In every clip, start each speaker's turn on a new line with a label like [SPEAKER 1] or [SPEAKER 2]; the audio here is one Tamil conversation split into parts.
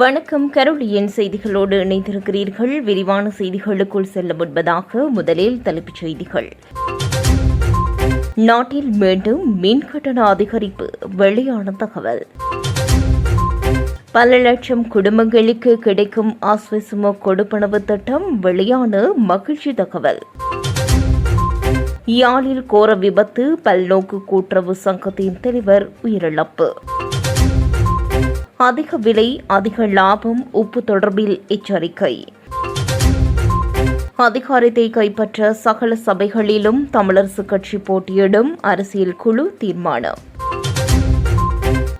[SPEAKER 1] வணக்கம். கரோலியன் செய்திகளோடு இணைந்திருக்கிறீர்கள். விரிவான செய்திகளுக்குள் செல்ல முன்பதாக முதலில் தலைப்புச் செய்திகள். நாட்டில் மீண்டும் மின் கட்டண அதிகரிப்பு. வெளியான தகவல். பல லட்சம் குடும்பங்களுக்கு கிடைக்கும் ஆஸ்வசும கொடுப்பனவு திட்டம் வெளியான மகிழ்ச்சி தகவல். யாழில் கோர விபத்து பல்நோக்கு கூட்டுறவு சங்கத்தின் தலைவர் உயிரிழப்பு. அதிக விலை அதிக லாபம் உப்பு தொடர்பில் எச்சரிக்கை. அதிகாரத்தை கைப்பற்ற சகல சபைகளிலும் தமிழரசு கட்சி போட்டியிடும் அரசியல் குழு தீர்மானம்.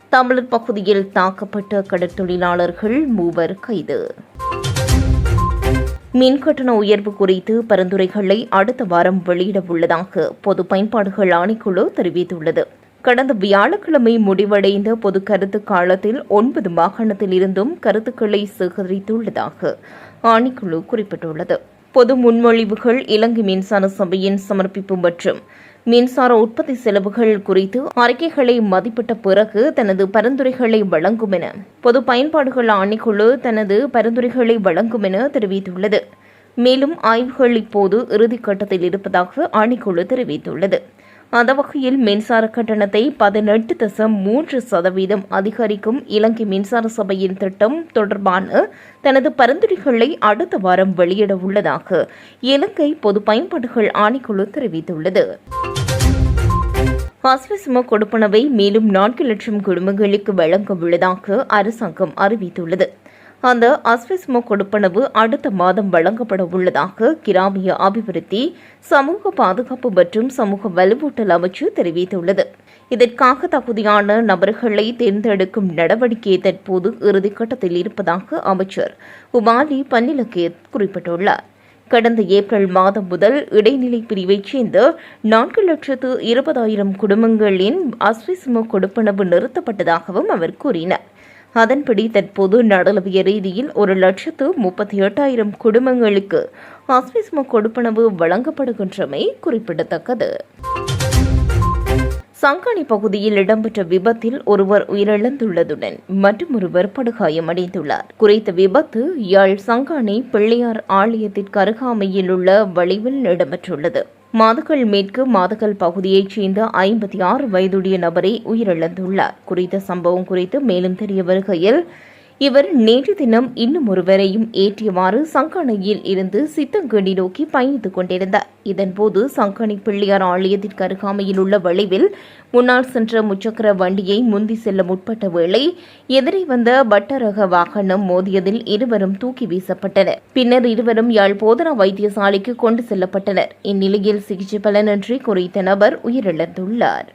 [SPEAKER 1] தமிழர் பகுதியில் தாக்கப்பட்ட கடற்தொழிலாளர்கள் மூவர் கைது. மின் கட்டண உயர்வு குறித்து பரிந்துரைகளை அடுத்த வாரம் வெளியிட உள்ளதாக பொது பயன்பாடுகள் ஆணைக்குழு தெரிவித்துள்ளது. கடந்த வியாழக்கிழமை முடிவடைந்த பொது கருத்து காலத்தில் ஒன்பது மாகாணத்தில் இருந்தும் கருத்துக்களை சேகரித்துள்ளதாக ஆணைக்குழு குறிப்பிட்டுள்ளது. பொது முன்மொழிவுகள் இலங்கை மின்சார சபையின் சமர்ப்பிப்பு மற்றும் மின்சார உற்பத்தி செலவுகள் குறித்து அறிக்கைகளை மதிப்பிட்ட பிறகு தனது பரிந்துரைகளை வழங்கும் என பொது பயன்பாடுகள் ஆணைக்குழு தனது பரிந்துரைகளை வழங்கும் என தெரிவித்துள்ளது. மேலும் ஆய்வுகள் இப்போது இறுதிக்கட்டத்தில் இருப்பதாக ஆணைக்குழு தெரிவித்துள்ளது. அந்த வகையில் மின்சார கட்டணத்தை பதினெட்டு தசம் மூன்று சதவீதம் அதிகரிக்கும் இலங்கை மின்சார சபையின் திட்டம் தொடர்பான தனது பரிந்துரைகளை அடுத்த வாரம் வெளியிட உள்ளதாக இலங்கை பொது பயன்பாடுகள் ஆணைக்குழு தெரிவித்துள்ளது. ஆஸ்வசிம கொடுப்பனவை மேலும் நான்கு லட்சம் குடும்பங்களுக்கு வழங்க உள்ளதாக அரசாங்கம் அறிவித்துள்ளது. அந்த அஸ்விஸ்மோ கொடுப்பனவு அடுத்த மாதம் வழங்கப்பட உள்ளதாக கிராமிய அபிவிருத்தி சமூக பாதுகாப்பு மற்றும் சமூக வலுவூட்டல் அமைச்சு தெரிவித்துள்ளது. இதற்காக தகுதியான நபர்களை தேர்ந்தெடுக்கும் நடவடிக்கை தற்போது இறுதிக்கட்டத்தில் இருப்பதாக அமைச்சர் உமாலி பன்னிலக்கேத் குறிப்பிட்டுள்ளார். கடந்த ஏப்ரல் மாதம் முதல் இடைநிலை பிரிவைச் சேர்ந்த நான்கு லட்சத்து இருபதாயிரம் குடும்பங்களின் அஸ்விஸ்மோ கொடுப்பனவு நிறுத்தப்பட்டதாகவும் அவர் கூறினார். அதன்படி தற்போது நடலவிய ரீதியில் ஒரு லட்சத்து முப்பத்தி எட்டாயிரம் குடும்பங்களுக்கு ஆஸ்விஸ்ம கொடுப்பனவு வழங்கப்படுகின்றமை குறிப்பிடத்தக்கது. சங்கானி பகுதியில் இடம்பெற்ற விபத்தில் ஒருவர் உயிரிழந்துள்ளதுடன் மற்றொருவர் படுகாயமடைந்துள்ளார். குறித்த விபத்து யாழ் சங்கானி பிள்ளையார் ஆலயத்திற்கு அருகாமையில் உள்ள வளைவில் இடம்பெற்றுள்ளது மாதுகள் மேற்கு மாதுகள் பகுதியைச் சேர்ந்த ஐம்பத்தி ஆறு வயதுடைய நபரை உயிரிழந்துள்ளார். குறித்த சம்பவம் குறித்து மேலும் தெரிய வருகையில் இவர் நேற்று தினம் இன்னும் ஒருவரையும் ஏற்றியவாறு சங்கானையில் இருந்து சித்தங்கேணி நோக்கி பயணித்துக் கொண்டிருந்தார். இதன்போது சங்கானை பிள்ளையார் ஆலயத்திற்கு அருகாமையில் உள்ள வளைவில் முன்னால் சென்ற முச்சக்கர வண்டியை முந்தி செல்ல முற்பட்ட வேளை எதிரே வந்த பட்டரக வாகனம் மோதியதில் இருவரும் தூக்கி வீசப்பட்டனர். பின்னர் இருவரும் யாழ் போதனா வைத்தியசாலைக்கு கொண்டு செல்லப்பட்டனர். இந்நிலையில் சிகிச்சை பலனின்றி குறித்த நபர் உயிரிழந்துள்ளார்.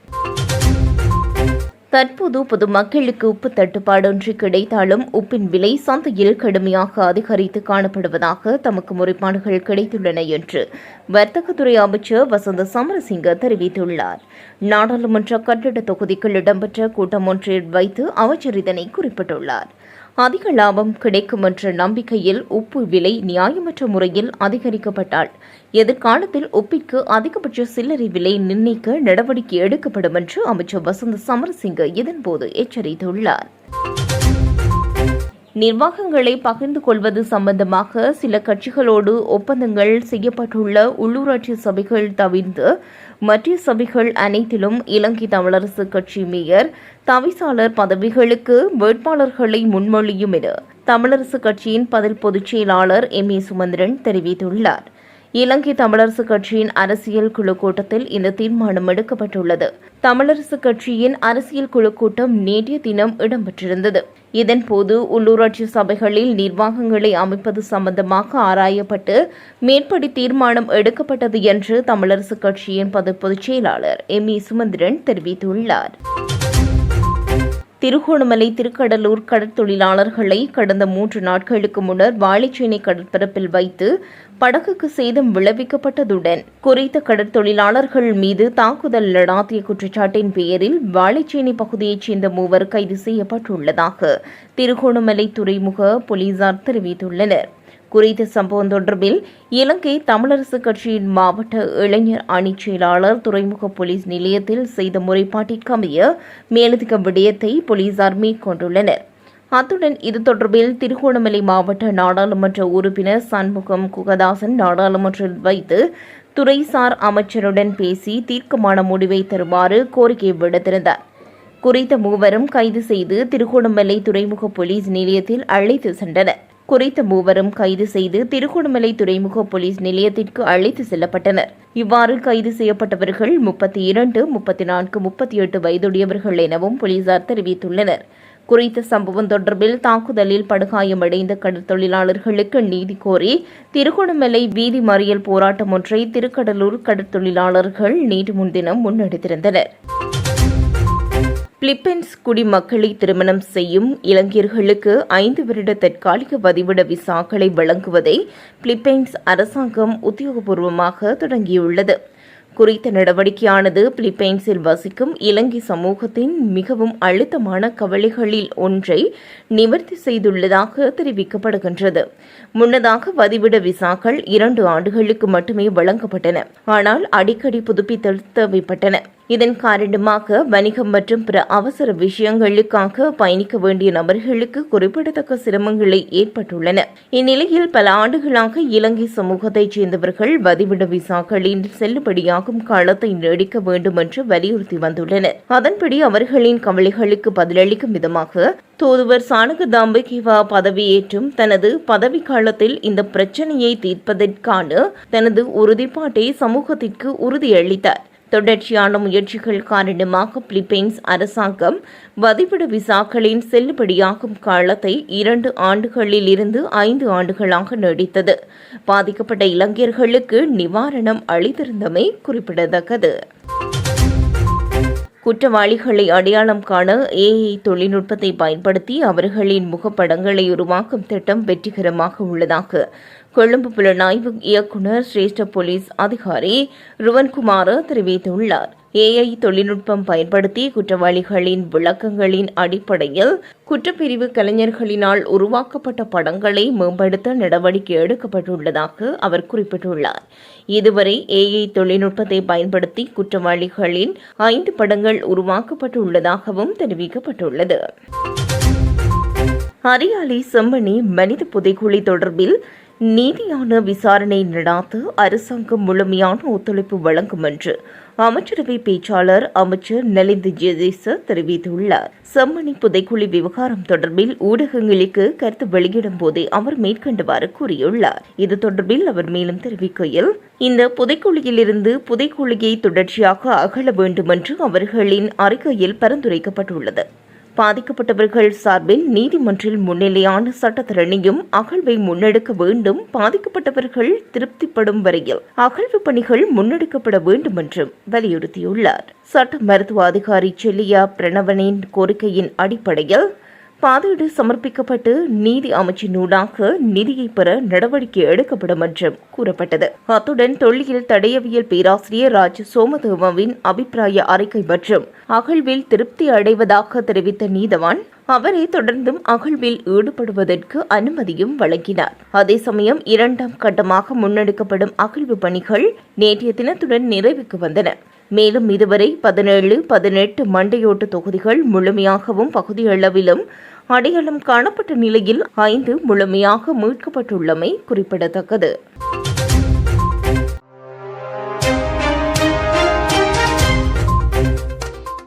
[SPEAKER 1] தற்போது பொதுமக்களுக்கு உப்பு தட்டுப்பாடொன்று கிடைத்தாலும் உப்பின் விலை சந்தையில் கடுமையாக அதிகரித்து காணப்படுவதாக தமக்கு முறைப்பாடுகள் கிடைத்துள்ளன என்று வர்த்தகத்துறை அமைச்சர் வசந்த சமரசிங்க தெரிவித்துள்ளார். நாடாளுமன்ற கட்டிட தொகுதிக்குள் இடம்பெற்ற கூட்டம் ஒன்றில் வைத்து அமைச்சர் இதனை குறிப்பிட்டுள்ளார். அதிக லாபம் கிடைக்கும் என்ற நம்பிக்கையில் உப்பு விலை நியாயமற்ற முறையில் அதிகரிக்கப்பட்டால் எதிர்காலத்தில் உப்பிற்கு அதிகபட்ச சில்லறை விலை நிர்ணயிக்க நடவடிக்கை எடுக்கப்படும் என்று அமைச்சர் வசந்த் சமரசிங்க இதன்போது எச்சரித்துள்ளார். நிர்வாகங்களை பகிர்ந்து கொள்வது சம்பந்தமாக சில கட்சிகளோடு ஒப்பந்தங்கள் செய்யப்பட்டுள்ள உள்ளூராட்சி சபைகள் தவிர்த்து மற்ற சபைகள் அனைத்திலும் இலங்கை தமிழரசு கட்சி மேயர் தவிசாளர் பதவிகளுக்கு வேட்பாளர்களை முன்மொழியும் என தமிழரசு கட்சியின் பதில் பொதுச் செயலாளர் எம் ஏ சுமந்திரன் தெரிவித்துள்ளார். இலங்கை தமிழரசு கட்சியின் அரசியல் குழு கூட்டத்தில் இந்த தீர்மானம் எடுக்கப்பட்டுள்ளது. தமிழரசு கட்சியின் அரசியல் குழு கூட்டம் நேற்றைய தினம் இடம்பெற்றிருந்தது. இதன்போது உள்ளூராட்சி சபைகளில் நிர்வாகங்களை அமைப்பது சம்பந்தமாக ஆராயப்பட்டு மேற்படி தீர்மானம் எடுக்கப்பட்டது என்று தமிழரசு கட்சியின் பொதுச் செயலாளர் எம் இ சுமந்திரன் தெரிவித்துள்ளார். திருகோணமலை திருக்கடலூர் கடற்தொழிலாளர்களை கடந்த மூன்று நாட்களுக்கு முன்னர் வாழைச்சேனை கடற்பரப்பில் வைத்து படகுக்கு சேதம் விளைவிக்கப்பட்டதுடன் குறித்த கடற்தொழிலாளர்கள் மீது தாக்குதல் நடாத்திய குற்றச்சாட்டின் பெயரில் வாழைச்சேனை பகுதியைச் சேர்ந்த மூவர் கைது செய்யப்பட்டுள்ளதாக திருகோணமலை துறைமுக போலீசார் தெரிவித்துள்ளனர். குறித்த சம்பவம் தொடர்பில் இலங்கை தமிழரசு கட்சியின் மாவட்ட இளைஞர் அணி செயலாளர் துறைமுக போலீஸ் நிலையத்தில் செய்த முறைப்பாட்டிற்கமைய மேலதிக விடயத்தை போலீசார் மேற்கொண்டுள்ளனர். அத்துடன் இது தொடர்பில் திருகோணமலை மாவட்ட நாடாளுமன்ற உறுப்பினர் சண்முகம் குகதாசன் நாடாளுமன்றில் வைத்து துறைசார் அமைச்சருடன் பேசி தீர்க்கமான முடிவை தருமாறு கோரிக்கை விடுத்திருந்தார். குறித்த மூவரும் கைது செய்து திருகோணமலை துறைமுக போலீஸ் நிலையத்தில் அழைத்து சென்றனர். குறித்த மூவரும் கைது செய்து திருகோணமலை துறைமுக போலீஸ் நிலையத்திற்கு அழைத்து செல்லப்பட்டனர். இவ்வாறு கைது செய்யப்பட்டவர்கள் முப்பத்தி இரண்டு முப்பத்தி நான்கு முப்பத்தி எட்டு வயதுடையவர்கள் எனவும் போலீசார் தெரிவித்துள்ளனர். குறித்த சம்பவம் தொடர்பில் தாக்குதலில் படுகாயமடைந்த கடற்தொழிலாளர்களுக்கு நீதி கோரி திருகோணமலை வீதி மறியல் போராட்டம் ஒன்றை திருக்கடலூர் கடற்தொழிலாளர்கள் நேற்று முன்தினம் முன்னெடுத்திருந்தனர். பிலிப்பைன்ஸ் குடிமக்களை திருமணம் செய்யும் இளைஞர்களுக்கு ஐந்து வருட தற்காலிக வதிவிட விசாக்களை வழங்குவதை பிலிப்பைன்ஸ் அரசாங்கம் உத்தியோகபூர்வமாக தொடங்கியுள்ளது. குறித்த நடவடிக்கையானது பிலிப்பைன்ஸில் வசிக்கும் இலங்கை சமூகத்தின் மிகவும் அழுத்தமான கவலைகளில் ஒன்றை நிவர்த்தி செய்துள்ளதாக தெரிவிக்கப்படுகின்றது. முன்னதாக வதிவிட விசாக்கள் இரண்டு ஆண்டுகளுக்கு மட்டுமே வழங்கப்பட்டன. ஆனால் அடிக்கடி புதுப்பித்தல் தேவைப்பட்டன. இதன் காரணமாக வணிகம் மற்றும் பிற அவசர விஷயங்களுக்காக பயணிக்க வேண்டிய நபர்களுக்கு குறிப்பிடத்தக்க சிரமங்களை ஏற்பட்டுள்ளன. இந்நிலையில் பல ஆண்டுகளாக இலங்கை சமூகத்தைச் சேர்ந்தவர்கள் வதிவிட விசாக்களின் செல்லுபடியாகும் காலத்தை நீடிக்க வேண்டும் என்று வலியுறுத்தி வந்துள்ளனர். அதன்படி அவர்களின் கவலைகளுக்கு பதிலளிக்கும் விதமாக தூதுவர் சானக தாம்பகிவா பதவியேற்றும் தனது பதவி காலத்தில் இந்த பிரச்சனையை தீர்ப்பதற்கான தனது உறுதிப்பாட்டை சமூகத்திற்கு உறுதியளித்தார். தொடர்ச்சியான முயற்சிகள் காரணமாக பிலிப்பைன்ஸ் அரசாங்கம் வதிவிட விசாக்களின் செல்லுபடியாகும் காலத்தை இரண்டு ஆண்டுகளில் இருந்து ஐந்து ஆண்டுகளாக நீடித்தது. பாதிக்கப்பட்ட இளைஞர்களுக்கு நிவாரணம் அளித்திருந்தமை குறிப்பிடத்தக்கது. குற்றவாளிகளை அடையாளம் காண ஏஐ தொழில்நுட்பத்தை பயன்படுத்தி அவர்களின் முகப்படங்களை உருவாக்கும் திட்டம் வெற்றிகரமாக உள்ளதாக கொழும்பு புலனாய்வு இயக்குநர் சிரேஷ்ட போலீஸ் அதிகாரி ருவன்குமார் தெரிவித்துள்ளார். ஏஐ தொழில்நுட்பம் பயன்படுத்தி குற்றவாளிகளின் விளக்கங்களின் அடிப்படையில் குற்றப்பிரிவு கலைஞர்களினால் உருவாக்கப்பட்ட படங்களை மேம்படுத்த நடவடிக்கை எடுக்கப்பட்டுள்ளதாக அவர் குறிப்பிட்டுள்ளார். இதுவரை ஏஐ தொழில்நுட்பத்தை பயன்படுத்தி குற்றவாளிகளின் ஐந்து படங்கள் உருவாக்கப்பட்டுள்ளதாகவும் தெரிவிக்கப்பட்டுள்ளது. அரியாலை செம்மணி மனித புதைக்குழி தொடர்பில் நீதியான விசாரணை நடாத்த அரசாங்கம் முழுமையான ஒத்துழைப்பு வழங்கும் என்று அமைச்சரவை பேச்சாளர் அமைச்சர் நலிந்து ஜெயதேச தெரிவித்துள்ளார். செம்மணி புதைக்குழி விவகாரம் தொடர்பில் ஊடகங்களுக்கு கருத்து வெளியிடும் போதே அவர் மேற்கண்டவாறு கூறியுள்ளார். இது தொடர்பில் அவர் மேலும் தெரிவிக்கையில் இந்த புதைக்குழியிலிருந்து புதைக்குழியை தொடர்ச்சியாக அகல வேண்டும் என்று அவர்களின் அறிக்கையில் பரிந்துரைக்கப்பட்டுள்ளது. பாதிக்கப்பட்டவர்கள் சார்பில் நீதிமன்றில் முன்னிலையான சட்டத்தரணியும் அகழ்வை முன்னெடுக்க வேண்டும் பாதிக்கப்பட்டவர்கள் திருப்திப்படும் வரையில் அகழ்வு பணிகள் முன்னெடுக்கப்பட வேண்டும் என்றும் வலியுறுத்தியுள்ளார். சட்ட மருத்துவ அதிகாரி செல்லியா பிரணவனின் கோரிக்கையின் அடிப்படையில் பாதீடு சமர்ப்பிக்கப்பட்டு நீதி அமைச்சினூடாக நிதியை பெற நடவடிக்கை எடுக்கப்படும் என்றும் கூறப்பட்டது. அத்துடன் தொல்லியல் தடையவியல் பேராசிரியர் ராஜ் சோமதேவாவின் அபிப்பிராய அறிக்கை மற்றும் அகழ்வில் திருப்தி அடைவதாக தெரிவித்த நீதவான் அவரை தொடர்ந்தும் அகழ்வில் ஈடுபடுவதற்கு அனுமதியும் வழங்கினார். அதே சமயம் இரண்டாம் கட்டமாக முன்னெடுக்கப்படும் அகழ்வு பணிகள் நேற்றைய தினத்துடன் நிறைவுக்கு வந்தன. மேலும் இதுவரை பதினேழு பதினெட்டு மண்டையோட்டு தொகுதிகள் முழுமையாகவும் பகுதியளவிலும் அடையாளம் காணப்பட்ட நிலையில் ஐந்து முழுமையாக மீட்கப்பட்டுள்ளமை குறிப்பிடத்தக்கது.